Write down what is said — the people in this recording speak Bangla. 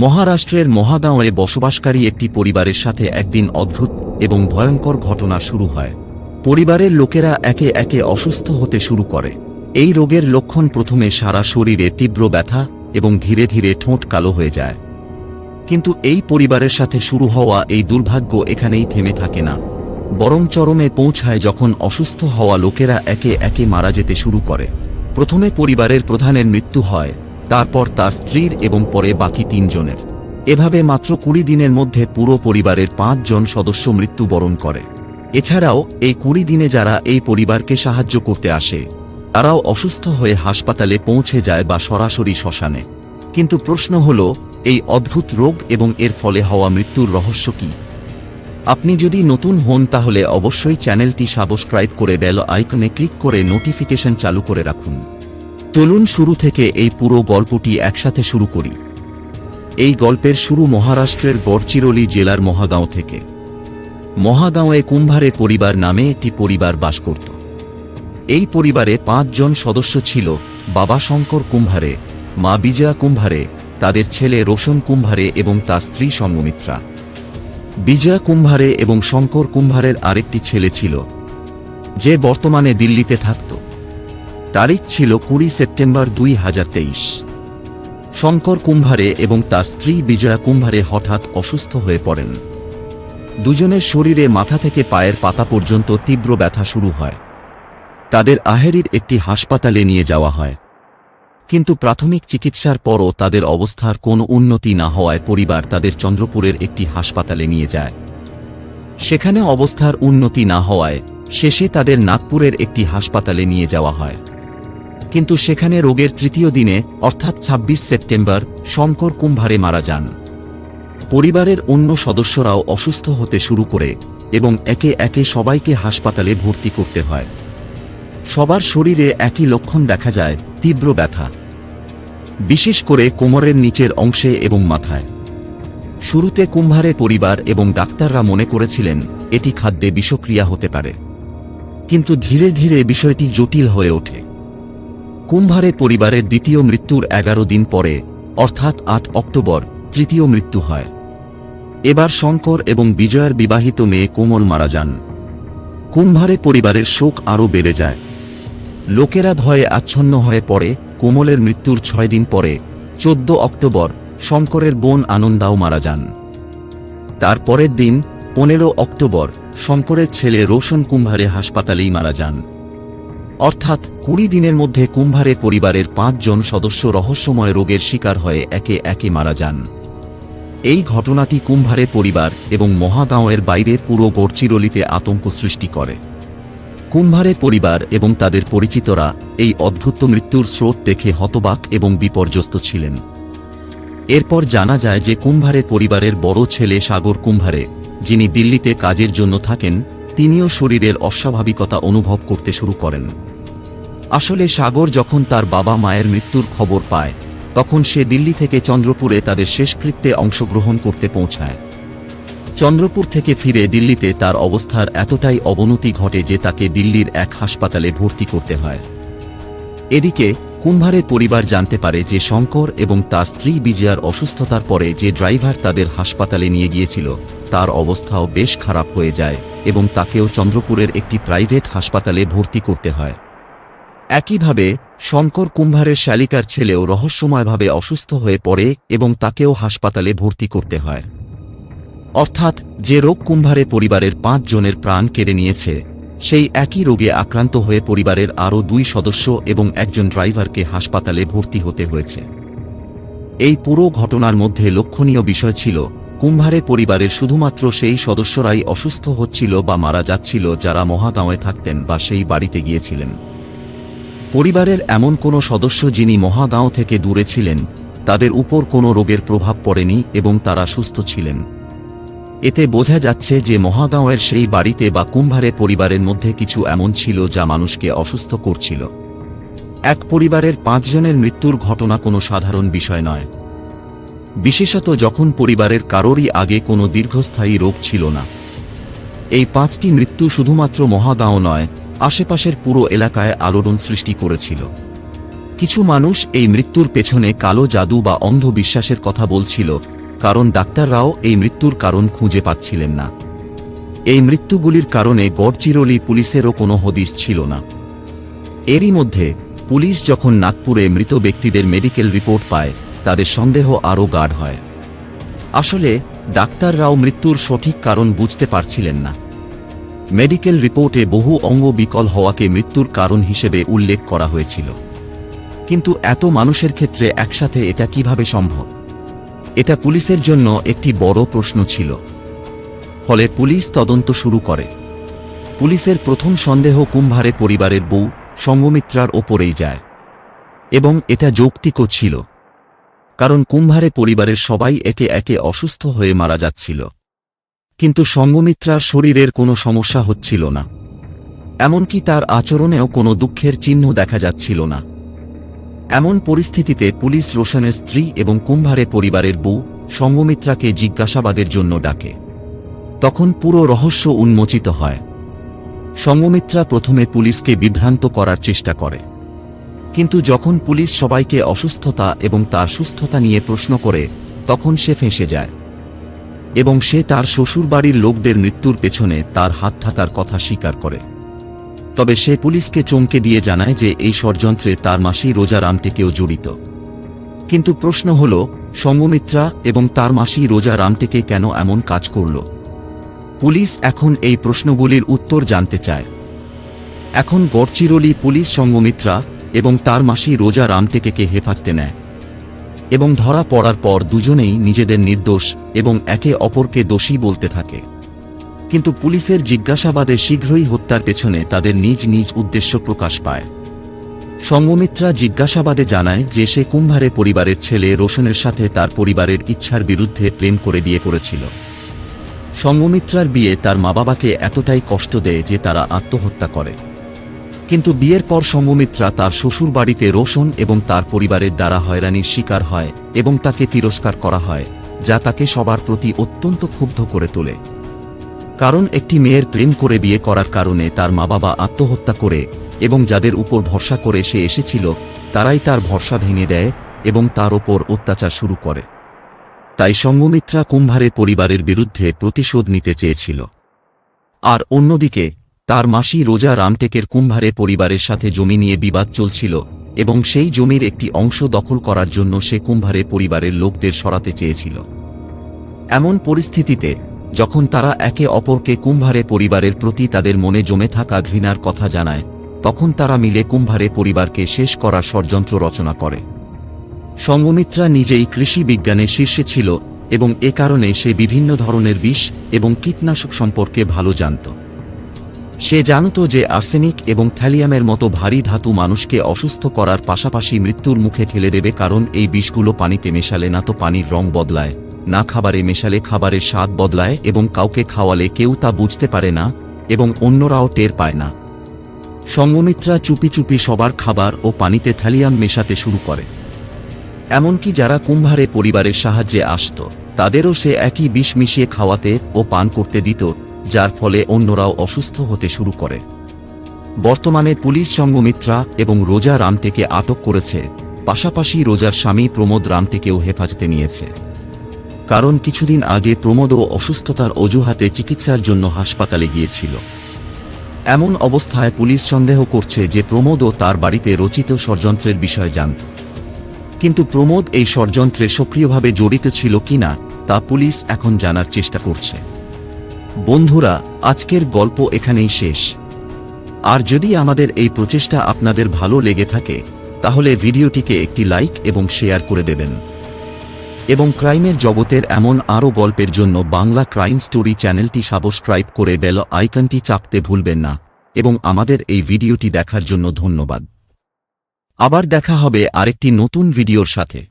মহারাষ্ট্রের মহাগাঁওয়ে বসবাসকারী একটি পরিবারের সাথে একদিন অদ্ভুত এবং ভয়ঙ্কর ঘটনা শুরু হয়। পরিবারের লোকেরা একে একে অসুস্থ হতে শুরু করে। এই রোগের লক্ষণ প্রথমে সারা শরীরে তীব্র ব্যথা এবং ধীরে ধীরে ঠোঁট কালো হয়ে যায়। কিন্তু এই পরিবারের সাথে শুরু হওয়া এই দুর্ভাগ্য এখানেই থেমে থাকে না। বরং চরমে পৌঁছায় যখন অসুস্থ হওয়া লোকেরা একে একে মারা যেতে শুরু করে। প্রথমে পরিবারের প্রধানের মৃত্যু হয় তারপর তার স্ত্রীর এবং পরে বাকি তিনজনের। এভাবে মাত্র কুড়ি দিনের মধ্যে পুরো পরিবারের পাঁচজন সদস্য মৃত্যুবরণ করে। এছাড়াও, এই কুড়ি দিনে যারা এই পরিবারকে সাহায্য করতে আসে, তারাও অসুস্থ হয়ে হাসপাতালে পৌঁছে যায় বা সরাসরি শ্মশানে। কিন্তু প্রশ্ন হল, এই অদ্ভুত রোগ এবং এর ফলে হওয়া মৃত্যুর রহস্য কি? আপনি যদি নতুন হন তাহলে অবশ্যই চ্যানেলটি সাবস্ক্রাইব করে বেল আইকনে ক্লিক করে নোটিফিকেশন চালু করে রাখুন। চলুন শুরু থেকে এই পুরো গল্পটি একসাথে শুরু করি। এই গল্পের শুরু মহারাষ্ট্রের গড়চিরোলি জেলার মহাগাঁও থেকে। মহাগাঁওয়ে কুম্ভারে পরিবার নামে একটি পরিবার বাস করত। এই পরিবারে পাঁচজন সদস্য ছিল বাবা শঙ্কর কুম্ভারে, মা বিজয়া কুম্ভারে, তাদের ছেলে রোশন কুম্ভারে এবং তার স্ত্রী সঙ্গমিত্রা বিজয়া কুম্ভারে এবং শঙ্কর কুম্ভারের আরেকটি ছেলে ছিল, যে বর্তমানে দিল্লিতে থাকত। তারিখ ছিল কুড়ি সেপ্টেম্বর দুই হাজার তেইশ। শঙ্কর কুম্ভারে এবং তার স্ত্রী বিজয়া কুম্ভারে হঠাৎ অসুস্থ হয়ে পড়েন। দুজনের শরীরে মাথা থেকে পায়ের পাতা পর্যন্ত তীব্র ব্যথা শুরু হয়। তাদের আহেরির একটি হাসপাতালে নিয়ে যাওয়া হয়। কিন্তু প্রাথমিক চিকিৎসার পরও তাদের অবস্থার কোনো উন্নতি না হওয়ায় পরিবার তাদের চন্দ্রপুরের একটি হাসপাতালে নিয়ে যায়। সেখানে অবস্থার উন্নতি না হওয়ায় শেষে তাদের নাগপুরের একটি হাসপাতালে নিয়ে যাওয়া হয়। কিন্তু সেখানে রোগের তৃতীয় দিনে, অর্থাৎ ২৬ সেপ্টেম্বর, শঙ্কর কুম্ভারে মারা যান। পরিবারের অন্য সদস্যরাও অসুস্থ হতে শুরু করে এবং একে একে সবাইকে হাসপাতালে ভর্তি করতে হয়। সবার শরীরে একই লক্ষণ দেখা যায়, তীব্র ব্যথা। বিশেষ করে কোমরের নিচের অংশে এবং মাথায়। শুরুতে কুম্ভারে পরিবার এবং ডাক্তাররা মনে করেছিলেন, এটি খাদ্যে বিষক্রিয়া হতে পারে। কিন্তু ধীরে ধীরে বিষয়টি জটিল হয়ে ওঠে। কুম্ভারে পরিবারের দ্বিতীয় মৃত্যুর এগারো দিন পরে, অর্থাৎ আট অক্টোবর, তৃতীয় মৃত্যু হয়। এবার শঙ্কর এবং বিজয়ের বিবাহিত মেয়ে কোমল মারা যান। কুম্ভারে পরিবারের শোক আরও বেড়ে যায়। লোকেরা ভয়ে আচ্ছন্ন হয়ে পড়ে কোমলের মৃত্যুর ছয় দিন পরে, চোদ্দ অক্টোবর, শঙ্করের বোন আনন্দাও মারা যান। তার পরের দিন, পনেরো অক্টোবর, শঙ্করের ছেলে রোশন কুম্ভারে হাসপাতালেই মারা যান। অর্থাৎ কুড়ি দিনের মধ্যে কুম্ভারে পরিবারের পাঁচজন সদস্য রহস্যময় রোগের শিকার হয়ে একে একে মারা যান। এই ঘটনাটি কুম্ভারে পরিবার এবং মহাগাঁওয়ের বাইরে পুরো গড়চিরলিতে আতঙ্ক সৃষ্টি করে। কুম্ভারে পরিবার এবং তাদের পরিচিতরা এই অদ্ভুত মৃত্যুর স্রোত দেখে হতবাক এবং বিপর্যস্ত ছিলেন। এরপর জানা যায় যে কুম্ভারে পরিবারের বড় ছেলে সাগর কুম্ভারে, যিনি দিল্লিতে কাজের জন্য থাকেন, তিনিও শরীরের অস্বাভাবিকতা অনুভব করতে শুরু করেন। আসলে সাগর যখন তার বাবা মায়ের মৃত্যুর খবর পায়, তখন সে দিল্লি থেকে চন্দ্রপুরে তাদের শেষকৃত্যে অংশগ্রহণ করতে পৌঁছায়। চন্দ্রপুর থেকে ফিরে দিল্লিতে তার অবস্থার এতটাই অবনতি ঘটে যে তাকে দিল্লির এক হাসপাতালে ভর্তি করতে হয়। এদিকে কুম্ভারের পরিবার জানতে পারে যে শঙ্কর এবং তার স্ত্রী বিজয়ার অসুস্থতার পরে যে ড্রাইভার তাদের হাসপাতালে নিয়ে গিয়েছিল, তার অবস্থাও বেশ খারাপ হয়ে যায় এবং তাকেও চন্দ্রপুরের একটি প্রাইভেট হাসপাতালে ভর্তি করতে হয়। একইভাবে, শঙ্কর কুম্ভারের শালিকার ছেলেও রহস্যময়ভাবে অসুস্থ হয়ে পড়ে এবং তাকেও হাসপাতালে ভর্তি করতে হয়। অর্থাৎ, যে রোগ কুম্ভারে পরিবারের পাঁচ জনের প্রাণ কেড়ে নিয়েছে, সেই একই রোগে আক্রান্ত হয়ে পরিবারের আরও দুই সদস্য এবং একজন ড্রাইভারকে হাসপাতালে ভর্তি হতে হয়েছে। এই পুরো ঘটনার মধ্যে লক্ষণীয় বিষয় ছিল, কুম্ভারে পরিবারের শুধুমাত্র সেই সদস্যরাই অসুস্থ হচ্ছিল বা মারা যাচ্ছিল যারা মহাগাঁওয়ে থাকতেন বা সেই বাড়িতে গিয়েছিলেন। পরিবারের এমন কোনো সদস্য যিনি মহাগাঁও থেকে দূরে ছিলেন, তাদের উপর কোনো রোগের প্রভাব পড়েনি এবং তারা সুস্থ ছিলেন। এতে বোঝা যাচ্ছে যে মহাগাঁওয়ের সেই বাড়িতে বা কুম্ভারে পরিবারের মধ্যে কিছু এমন ছিল যা মানুষকে অসুস্থ করছিল। এক পরিবারের পাঁচজনের মৃত্যুর ঘটনা কোনো সাধারণ বিষয় নয়। বিশেষত যখন পরিবারের কারোরই আগে কোনো দীর্ঘস্থায়ী রোগ ছিল না। এই পাঁচটি মৃত্যু শুধুমাত্র মহাগাঁও নয় আশেপাশের পুরো এলাকায় আলোড়ন সৃষ্টি করেছিল। কিছু মানুষ এই মৃত্যুর পেছনে কালো জাদু বা অন্ধবিশ্বাসের কথা বলছিল, কারণ ডাক্তাররাও এই মৃত্যুর কারণ খুঁজে পাচ্ছিলেন না। এই মৃত্যুগুলির কারণে গড়চিরলি পুলিশেরও কোনো হদিস ছিল না। এরই মধ্যে, পুলিশ যখন নাগপুরে মৃত ব্যক্তিদের মেডিকেল রিপোর্ট পায়, তাদের সন্দেহ আরও গাঢ় হয়। আসলে, ডাক্তাররাও মৃত্যুর সঠিক কারণ বুঝতে পারছিলেন না। মেডিকেল রিপোর্টে বহু অঙ্গ বিকল হওয়াকে মৃত্যুর কারণ হিসেবে উল্লেখ করা হয়েছিল। কিন্তু এত মানুষের ক্ষেত্রে একসাথে এটা কীভাবে সম্ভব? এটা পুলিশের জন্য একটি বড় প্রশ্ন ছিল। ফলে পুলিশ তদন্ত শুরু করে। পুলিশের প্রথম সন্দেহ কুম্ভারে পরিবারের বউ, সঙ্গমিত্রার ওপরেই যায়। এবং এটা যৌক্তিকও ছিল। কারণ কুম্ভারে পরিবারের সবাই একে একে অসুস্থ হয়ে মারা যাচ্ছিল। কিন্তু সঙ্গমিত্রার শরীরের কোনো সমস্যা হচ্ছিল না। এমনকি তার আচরণেও কোনো দুঃখের চিহ্ন দেখা যাচ্ছিল না। এমন পরিস্থিতিতে পুলিশ রোশনের স্ত্রী এবং কুম্ভারে পরিবারের বউ সঙ্গমিত্রাকে জিজ্ঞাসাবাদের জন্য ডাকে। তখন পুরো রহস্য উন্মোচিত হয়। সঙ্গমিত্রা প্রথমে পুলিশকে বিভ্রান্ত করার চেষ্টা করে। কিন্তু যখন পুলিশ সবাইকে অসুস্থতা এবং তার সুস্থতা নিয়ে প্রশ্ন করে, তখন সে ফেঁসে যায়। এবং সে তার শ্বশুরবাড়ির লোকদের মৃত্যুর পেছনে তার হাত থাকার কথা স্বীকার করে। তবে সে পুলিশকে চমকে দিয়ে জানায় যে এই ষড়যন্ত্রে তার মাসি রোজা রামটেকেও জড়িত। কিন্তু প্রশ্ন হল, সঙ্গমিত্রা এবং তার মাসি রোজা রামটেকে কেন এমন কাজ করল? পুলিশ এখন এই প্রশ্নগুলির উত্তর জানতে চায়। এখন গড়চিরলি পুলিশ সঙ্গমিত্রা এবং তার মাসি রোজা রামটেকেকে হেফাজতে নেয়। এবং ধরা পড়ার পর দুজনেই নিজেদের নির্দোষ এবং একে অপরকে দোষী বলতে থাকে। কিন্তু পুলিশের জিজ্ঞাসাবাদে শীঘ্রই হত্যার পেছনে তাদের নিজ নিজ উদ্দেশ্য প্রকাশ পায়। সঙ্গমিত্রা জিজ্ঞাসাবাদে জানায় যে সে কুম্ভারে পরিবারের ছেলে রোশনের সাথে তার পরিবারের ইচ্ছার বিরুদ্ধে প্রেম করে বিয়ে করেছিল। সঙ্গমিত্রার বিয়ে তার মা বাবাকে এতটাই কষ্ট দেয় যে তারা আত্মহত্যা করে। কিন্তু বিয়ের পর সঙ্গমিত্রা তার শ্বশুর বাড়িতে রোশন এবং তার পরিবারের দ্বারা হয়রানির শিকার হয় এবং তাকে তিরস্কার করা হয়, যা তাকে সবার প্রতি অত্যন্ত ক্ষুব্ধ করে তোলে। কারণ একটি মেয়ের প্রেম করে বিয়ে করার কারণে তার মা বাবা আত্মহত্যা করে এবং যাদের উপর ভরসা করে সে এসেছিল, তারাই তার ভরসা ভেঙে দেয় এবং তার ওপর অত্যাচার শুরু করে। তাই সঙ্গমিত্রা কুম্ভারে পরিবারের বিরুদ্ধে প্রতিশোধ নিতে চেয়েছিল। আর অন্যদিকে তার মাসি রোজা রামটেকের কুম্ভারে পরিবারের সাথে জমি নিয়ে বিবাদ চলছিল এবং সেই জমির একটি অংশ দখল করার জন্য সে কুম্ভারে পরিবারের লোকদের সরাতে চেয়েছিল। এমন পরিস্থিতিতে, যখন তারা একে অপরকে কুম্ভারে পরিবারের প্রতি তাদের মনে জমে থাকা ঘৃণার কথা জানায়, তখন তারা মিলে কুম্ভারে পরিবারকে শেষ করার ষড়যন্ত্র রচনা করে। সঙ্গমিত্রা নিজেই কৃষি বিজ্ঞানে শীর্ষে ছিল এবং এ কারণে সে বিভিন্ন ধরনের বিষ এবং কীটনাশক সম্পর্কে ভালো জানত। সে জানত যে আর্সেনিক এবং থ্যালিয়ামের মতো ভারী ধাতু মানুষকে অসুস্থ করার পাশাপাশি মৃত্যুর মুখে ঠেলে দেবে কারণ এই বিষগুলো পানিতে মেশালে না তো পানির রং বদলায়, না খাবারে মেশালে খাবারের স্বাদ বদলায় এবং কাউকে খাওয়ালে কেউ তা বুঝতে পারে না এবং অন্যরাও টের পায় না। সঙ্গমিত্রা চুপি চুপি সবার খাবার ও পানিতে থ্যালিয়াম মেশাতে শুরু করে। এমনকি যারা কুম্ভারে পরিবারের সাহায্যে আসত, তাদেরও সে একই বিষ মিশিয়ে খাওয়াতে ও পান করতে দিত যার ফলে অন্যরাও অসুস্থ হতে শুরু করে। বর্তমানে পুলিশ সঙ্গমিত্রা এবং রোজা রামতেকে আটক করেছে, পাশাপাশি রোজার স্বামী প্রমোদ রামতেকেও হেফাজতে নিয়েছে। কারণ কিছুদিন আগে প্রমোদও অসুস্থতার অজুহাতে চিকিৎসার জন্য হাসপাতালে গিয়েছিল। এমন অবস্থায় পুলিশ সন্দেহ করছে যে প্রমোদও তার বাড়িতে রচিত ষড়যন্ত্রের বিষয়ে জানত কিন্তু প্রমোদ এই ষড়যন্ত্রে সক্রিয়ভাবে জড়িত ছিল কিনা, তা পুলিশ এখন জানার চেষ্টা করছে। বন্ধুরা, আজকের গল্প এখানেই শেষ। আর যদি আমাদের এই প্রচেষ্টা আপনাদের ভালো লেগে থাকে, তাহলে ভিডিওটিকে একটি লাইক এবং শেয়ার করে দেবেন। এবং ক্রাইমের জগতের এমন আরও গল্পের জন্য বাংলা ক্রাইম স্টোরি চ্যানেলটি সাবস্ক্রাইব করে বেল আইকনটি চাপতে ভুলবেন না। এবং আমাদের এই ভিডিওটি দেখার জন্য ধন্যবাদ। আবার দেখা হবে আরেকটি নতুন ভিডিওর সাথে।